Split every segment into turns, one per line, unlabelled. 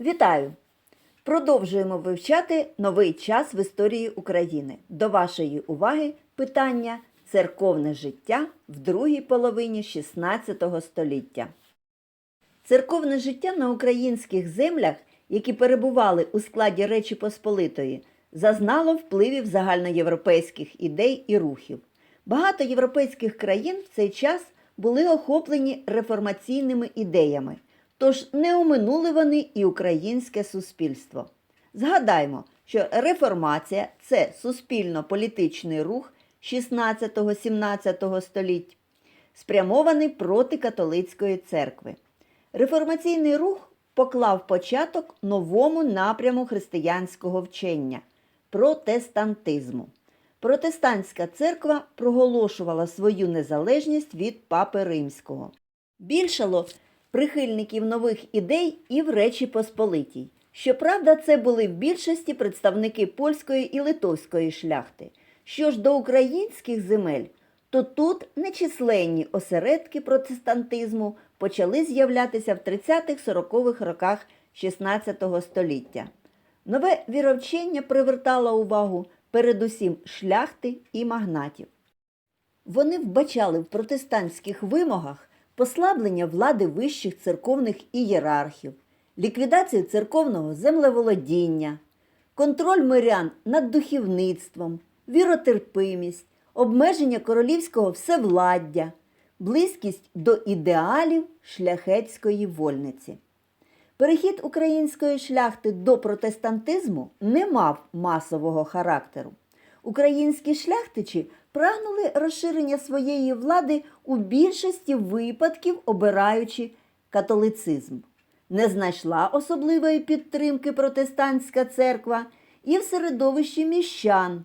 Вітаю! Продовжуємо вивчати новий час в історії України. До вашої уваги питання церковне життя в другій половині XVI століття. Церковне життя на українських землях, які перебували у складі Речі Посполитої, зазнало впливів загальноєвропейських ідей і рухів. Багато європейських країн в цей час були охоплені реформаційними ідеями, тож не оминули вони і українське суспільство. Згадаймо, що реформація це суспільно-політичний рух 16-17 століть, спрямований проти католицької церкви. Реформаційний рух поклав початок новому напряму християнського вчення протестантизму. Протестантська церква проголошувала свою незалежність від папи римського. Більшало прихильників нових ідей і в Речі Посполитій. Щоправда, це були в більшості представники польської і литовської шляхти. Що ж до українських земель, то тут нечисленні осередки протестантизму почали з'являтися в 30-40-х роках XVI століття. Нове віровчення привертало увагу передусім шляхти і магнатів. Вони вбачали в протестантських вимогах послаблення влади вищих церковних ієрархів, ліквідацію церковного землеволодіння, контроль мирян над духовництвом, віротерпимість, обмеження королівського всевладдя, близькість до ідеалів шляхетської вольниці. Перехід української шляхти до протестантизму не мав масового характеру. Українські шляхтичі прагнули розширення своєї влади у більшості випадків, обираючи католицизм. Не знайшла особливої підтримки протестантська церква і в середовищі міщан.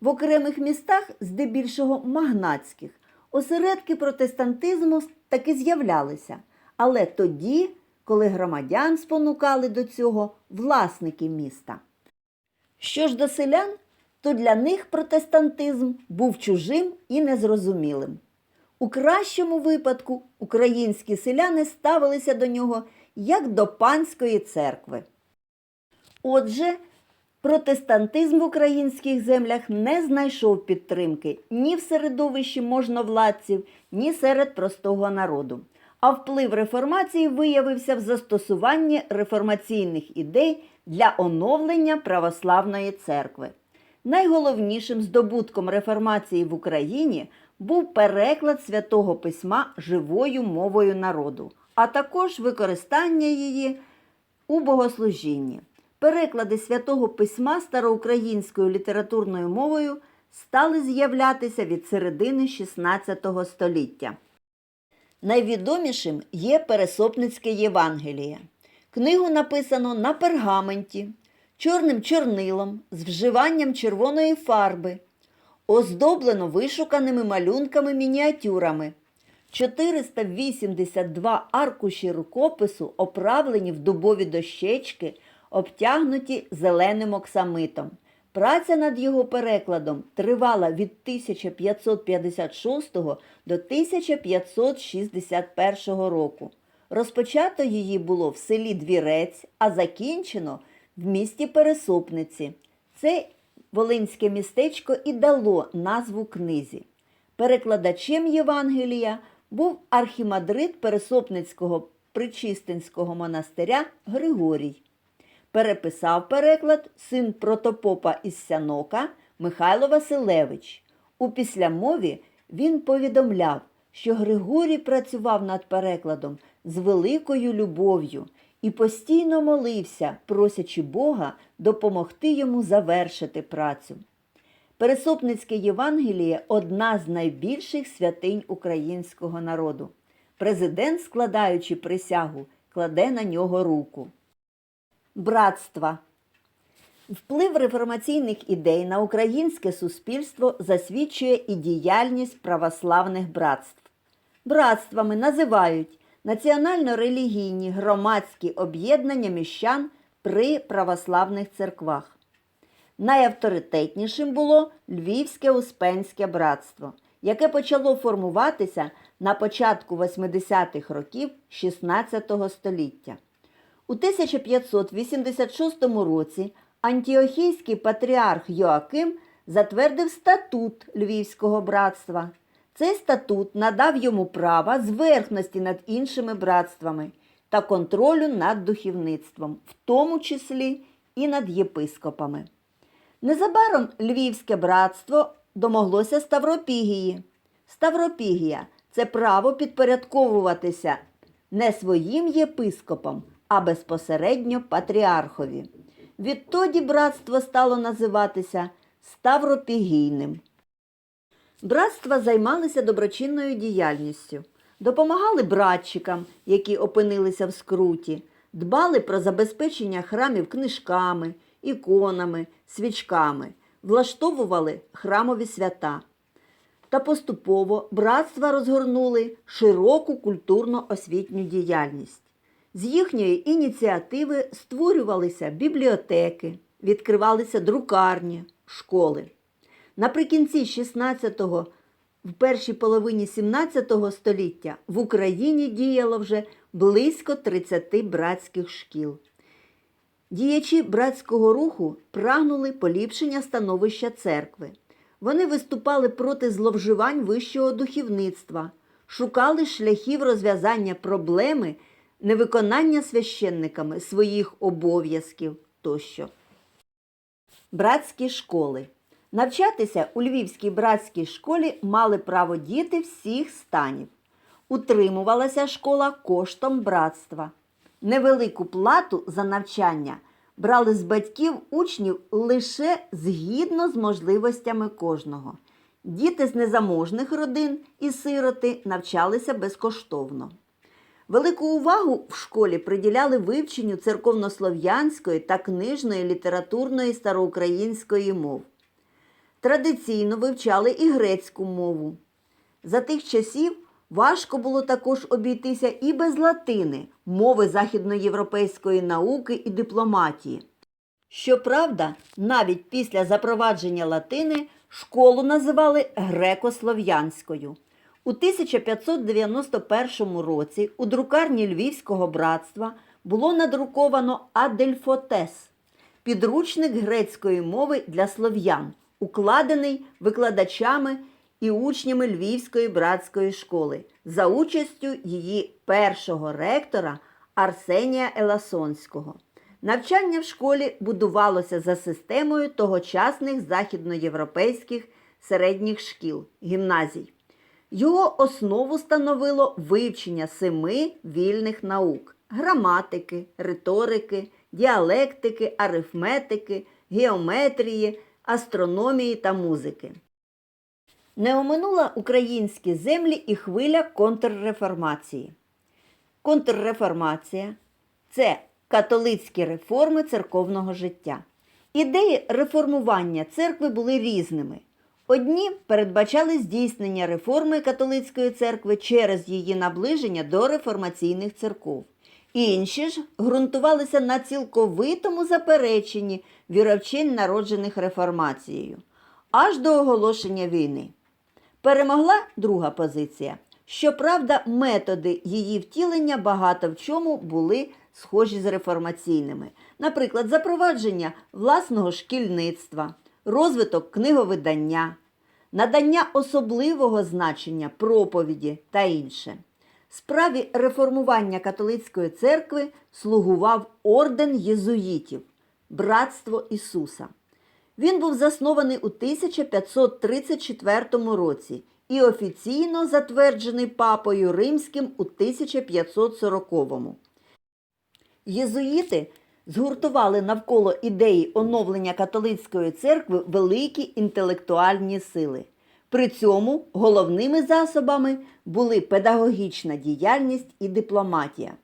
В окремих містах, здебільшого магнатських, осередки протестантизму таки з'являлися, але тоді, коли громадян спонукали до цього власники міста. Що ж до селян, то для них протестантизм був чужим і незрозумілим. У кращому випадку українські селяни ставилися до нього як до панської церкви. Отже, протестантизм в українських землях не знайшов підтримки ні в середовищі можновладців, ні серед простого народу. А вплив реформації виявився в застосуванні реформаційних ідей для оновлення православної церкви. Найголовнішим здобутком реформації в Україні був переклад святого письма живою мовою народу, а також використання її у богослужінні. Переклади святого письма староукраїнською літературною мовою стали з'являтися від середини XVI століття. Найвідомішим є Пересопницьке Євангеліє. Книгу написано на пергаменті, чорним чорнилом з вживанням червоної фарби, оздоблено вишуканими малюнками мініатюрами. 482 аркуші рукопису оправлені в дубові дощечки, обтягнуті зеленим оксамитом. Праця над його перекладом тривала від 1556 до 1561 року. Розпочато її було в селі Двірець, а закінчено в місті Пересопниці. Це волинське містечко і дало назву книзі. Перекладачем Євангелія був архімандрит Пересопницького Причистинського монастиря Григорій. Переписав переклад син протопопа із Сянока Михайло Василевич. У післямові він повідомляв, що Григорій працював над перекладом з великою любов'ю і постійно молився, просячи Бога допомогти йому завершити працю. Пересопницьке Євангеліє одна з найбільших святинь українського народу. Президент, складаючи присягу, кладе на нього руку. Братства. Вплив реформаційних ідей на українське суспільство засвідчує і діяльність православних братств. Братствами називають національно-релігійні громадські об'єднання міщан при православних церквах. Найавторитетнішим було Львівське Успенське братство, яке почало формуватися на початку 80-х років XVI століття. У 1586 році антіохійський патріарх Йоаким затвердив статут Львівського братства. Цей статут надав йому права зверхності над іншими братствами та контролю над духовництвом, в тому числі і над єпископами. Незабаром Львівське братство домоглося Ставропігії. Ставропігія це право підпорядковуватися не своїм єпископам, а безпосередньо патріархові. Відтоді братство стало називатися Ставропігійним. Братства займалися доброчинною діяльністю, допомагали братчикам, які опинилися в скруті, дбали про забезпечення храмів книжками, іконами, свічками, влаштовували храмові свята. Та поступово братства розгорнули широку культурно-освітню діяльність. З їхньої ініціативи створювалися бібліотеки, відкривалися друкарні, школи. Наприкінці 16-го, в першій половині 17 століття в Україні діяло вже близько 30 братських шкіл. Діячі братського руху прагнули поліпшення становища церкви. Вони виступали проти зловживань вищого духовництва, шукали шляхів розв'язання проблеми невиконання священниками своїх обов'язків тощо. Братські школи. Навчатися у Львівській братській школі мали право діти всіх станів. Утримувалася школа коштом братства. Невелику плату за навчання брали з батьків учнів лише згідно з можливостями кожного. Діти з незаможних родин і сироти навчалися безкоштовно. Велику увагу в школі приділяли вивченню церковнослов'янської та книжної літературної староукраїнської мов. Традиційно вивчали і грецьку мову. За тих часів важко було також обійтися і без латини, мови західноєвропейської науки і дипломатії. Щоправда, навіть після запровадження латини школу називали греко-слов'янською. У 1591 році у друкарні Львівського братства було надруковано Адельфотес – підручник грецької мови для слов'ян, укладений викладачами і учнями Львівської братської школи за участю її першого ректора Арсенія Еласонського. Навчання в школі будувалося за системою тогочасних західноєвропейських середніх шкіл гімназій. Його основу становило вивчення семи вільних наук граматики, риторики, діалектики, арифметики, геометрії, астрономії та музики. Не оминула українські землі і хвиля контрреформації. Контрреформація це католицькі реформи церковного життя. Ідеї реформування церкви були різними. Одні передбачали здійснення реформи католицької церкви через її наближення до реформаційних церков. Інші ж ґрунтувалися на цілковитому запереченні віровчень, народжених реформацією, аж до оголошення війни. Перемогла друга позиція. Щоправда, методи її втілення багато в чому були схожі з реформаційними. Наприклад, запровадження власного шкільництва, розвиток книговидання, надання особливого значення проповіді та інше. Справі реформування католицької церкви слугував орден єзуїтів Братство Ісуса. Він був заснований у 1534 році і офіційно затверджений папою римським у 1540-му. Єзуїти згуртували навколо ідеї оновлення католицької церкви великі інтелектуальні сили. При цьому головними засобами були педагогічна діяльність і дипломатія.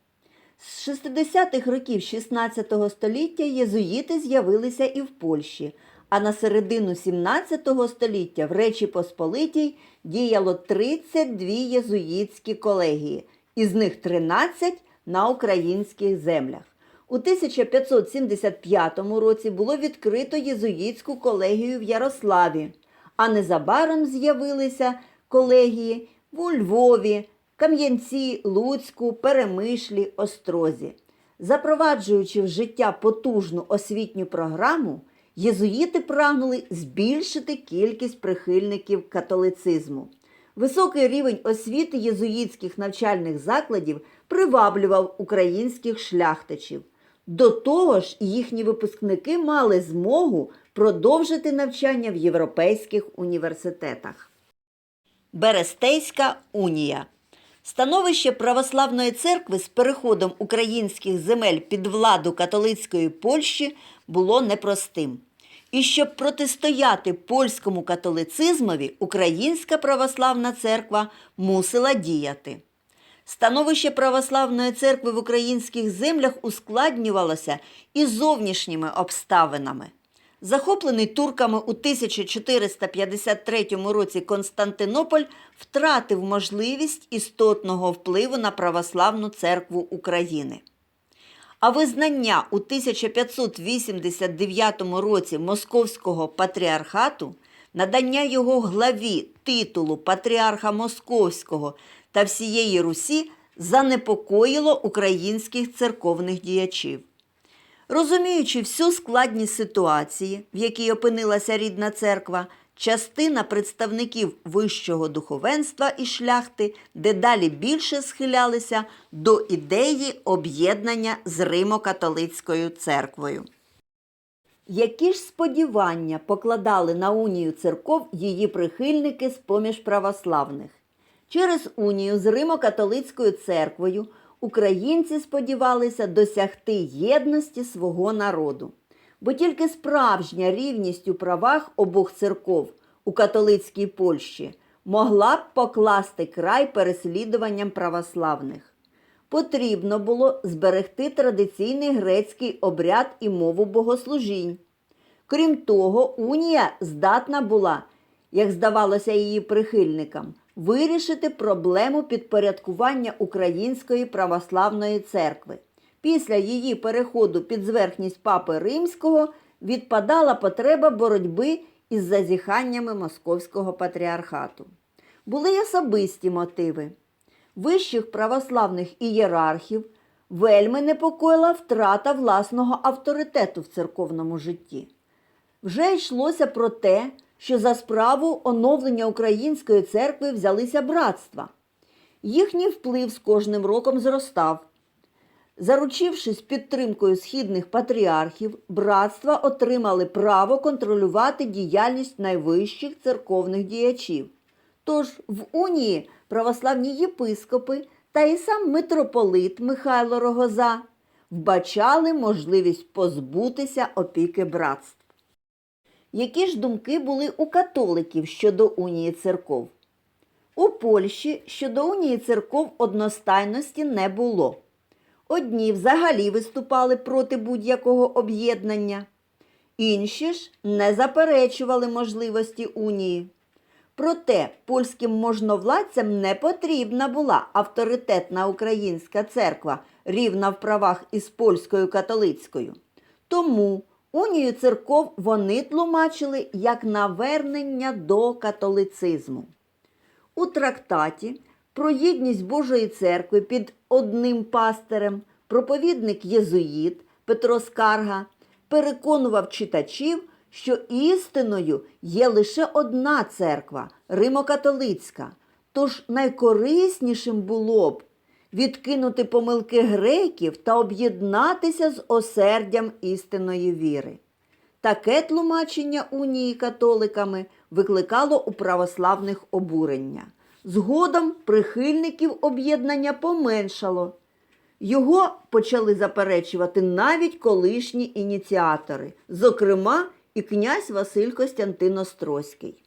З 60-х років 16 століття єзуїти з'явилися і в Польщі, а на середину 17 століття в Речі Посполитій діяло 32 єзуїтські колегії, із них 13 на українських землях. У 1575 році було відкрито єзуїтську колегію в Ярославі, а незабаром з'явилися колегії у Львові, Кам'янці, Луцьку, Перемишлі, Острозі. Запроваджуючи в життя потужну освітню програму, єзуїти прагнули збільшити кількість прихильників католицизму. Високий рівень освіти єзуїтських навчальних закладів приваблював українських шляхтичів. До того ж, їхні випускники мали змогу продовжити навчання в європейських університетах. Берестейська унія. Становище православної церкви з переходом українських земель під владу католицької Польщі було непростим. І щоб протистояти польському католицизмові, Українська православна церква мусила діяти. Становище православної церкви в українських землях ускладнювалося і зовнішніми обставинами. Захоплений турками у 1453 році Константинополь втратив можливість істотного впливу на православну церкву України. А визнання у 1589 році Московського патріархату, надання його главі титулу Патріарха Московського та всієї Русі занепокоїло українських церковних діячів. Розуміючи всю складність ситуації, в якій опинилася рідна церква, частина представників вищого духовенства і шляхти дедалі більше схилялися до ідеї об'єднання з Римо-католицькою церквою. Які ж сподівання покладали на унію церков її прихильники з поміж православних? Через унію з Римо-католицькою церквою українці сподівалися досягти єдності свого народу, бо тільки справжня рівність у правах обох церков у католицькій Польщі могла б покласти край переслідуванням православних. Потрібно було зберегти традиційний грецький обряд і мову богослужінь. Крім того, унія здатна була, як здавалося її прихильникам, вирішити проблему підпорядкування Української православної церкви. Після її переходу під зверхність Папи Римського відпадала потреба боротьби із зазіханнями Московського патріархату. Були й особисті мотиви. Вищих православних ієрархів вельми непокоїла втрата власного авторитету в церковному житті. Вже йшлося про те, що за справу оновлення української церкви взялися братства. Їхній вплив з кожним роком зростав. Заручившись підтримкою східних патріархів, братства отримали право контролювати діяльність найвищих церковних діячів. Тож в унії православні єпископи та і сам митрополит Михайло Рогоза вбачали можливість позбутися опіки братств. Які ж думки були у католиків щодо унії церков? У Польщі щодо унії церков одностайності не було. Одні взагалі виступали проти будь-якого об'єднання, інші ж не заперечували можливості унії. Проте польським можновладцям не потрібна була авторитетна українська церква, рівна в правах із польською католицькою. Тому унію церков вони тлумачили як навернення до католицизму. У трактаті про єдність Божої церкви під одним пастирем проповідник єзуїт Петро Скарга переконував читачів, що істиною є лише одна церква Римо-католицька. Тож найкориснішим було б відкинути помилки греків та об'єднатися з осердям істинної віри. Таке тлумачення унії католиками викликало у православних обурення. Згодом прихильників об'єднання поменшало. Його почали заперечувати навіть колишні ініціатори, зокрема і князь Василь Костянтин Острозький.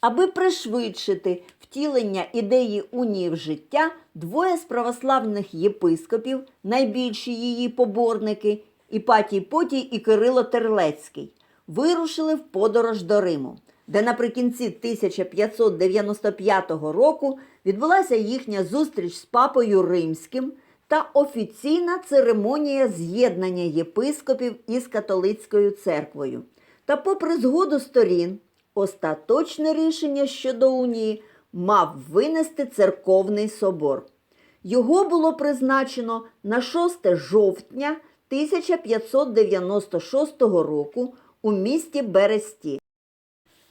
Аби пришвидшити втілення ідеї унії в життя, двоє з православних єпископів, найбільші її поборники, Іпатій Потій і Кирило Терлецький, вирушили в подорож до Риму, де наприкінці 1595 року відбулася їхня зустріч з папою Римським та офіційна церемонія з'єднання єпископів із католицькою церквою. Та, попри згоду сторін, остаточне рішення щодо унії мав винести церковний собор. Його було призначено на 6 жовтня 1596 року у місті Бересті.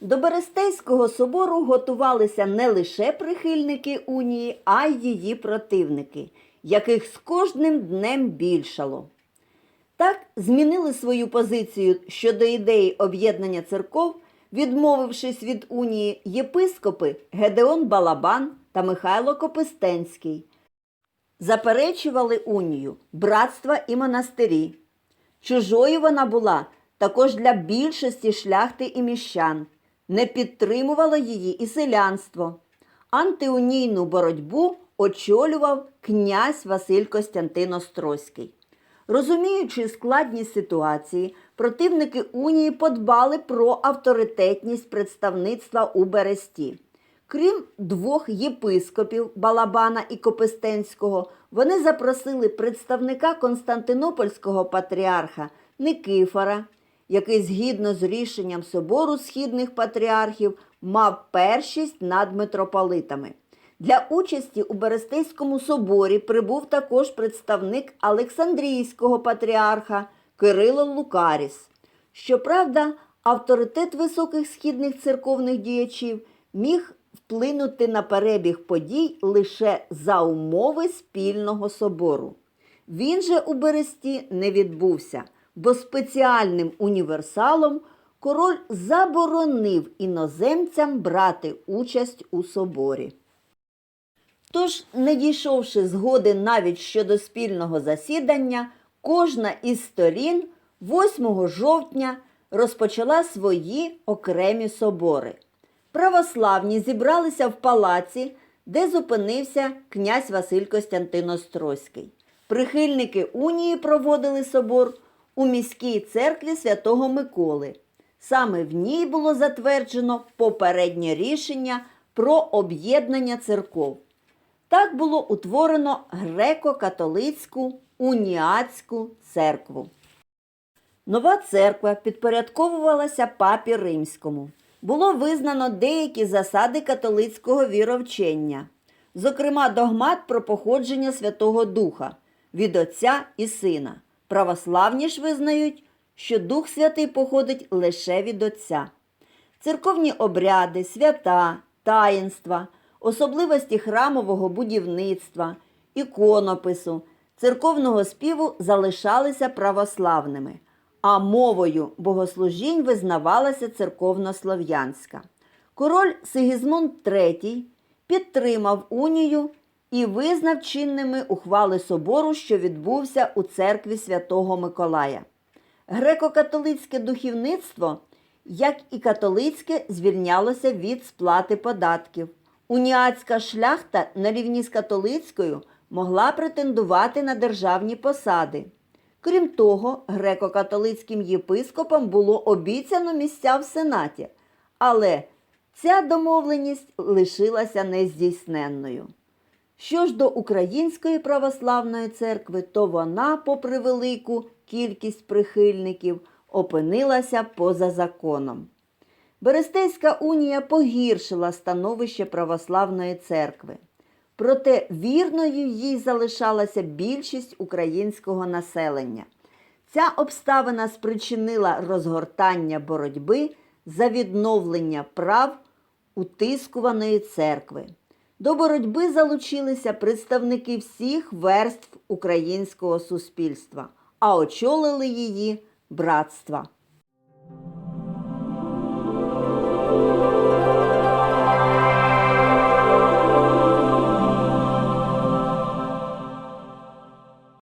До Берестейського собору готувалися не лише прихильники унії, а й її противники, яких з кожним днем більшало. Так змінили свою позицію щодо ідеї об'єднання церков, відмовившись від унії єпископи Гедеон Балабан та Михайло Копистенський. Заперечували унію братства і монастирі. Чужою вона була також для більшості шляхти і міщан. Не підтримувало її і селянство. Антиунійну боротьбу очолював князь Василь Костянтин Острозький. Розуміючи складність ситуації, противники унії подбали про авторитетність представництва у Бересті. Крім двох єпископів Балабана і Копистенського, вони запросили представника Константинопольського патріарха Никифора, який згідно з рішенням собору східних патріархів мав першість над митрополитами. Для участі у Берестейському соборі прибув також представник Олександрійського патріарха Кирило Лукаріс. Щоправда, авторитет високих східних церковних діячів міг вплинути на перебіг подій лише за умови спільного собору. Він же у Бересті не відбувся, бо спеціальним універсалом король заборонив іноземцям брати участь у соборі. Тож, не дійшовши згоди навіть щодо спільного засідання, кожна із сторін 8 жовтня розпочала свої окремі собори. Православні зібралися в палаці, де зупинився князь Василь Костянтин Острозький. Прихильники унії проводили собор у міській церкві святого Миколи. Саме в ній було затверджено попереднє рішення про об'єднання церков. Так було утворено греко-католицьку уніатську церкву. Нова церква підпорядковувалася папі римському. Було визнано деякі засади католицького віровчення, зокрема догмат про походження Святого Духа від Отця і Сина. Православні ж визнають, що Дух Святий походить лише від Отця. Церковні обряди, свята, таїнства, особливості храмового будівництва, іконопису, церковного співу залишалися православними, а мовою богослужінь визнавалася церковнослов'янська. Король Сигізмунд III підтримав унію і визнав чинними ухвали собору, що відбувся у церкві Святого Миколая. Греко-католицьке духовництво, як і католицьке, звільнялося від сплати податків. Уніатська шляхта на рівні з католицькою могла претендувати на державні посади. Крім того, греко-католицьким єпископам було обіцяно місця в Сенаті, але ця домовленість лишилася нездійсненною. Що ж до Української православної церкви, то вона, попри велику кількість прихильників, опинилася поза законом. Берестейська унія погіршила становище православної церкви. Проте вірною їй залишалася більшість українського населення. Ця обставина спричинила розгортання боротьби за відновлення прав утискуваної церкви. До боротьби залучилися представники всіх верств українського суспільства, а очолили її братства.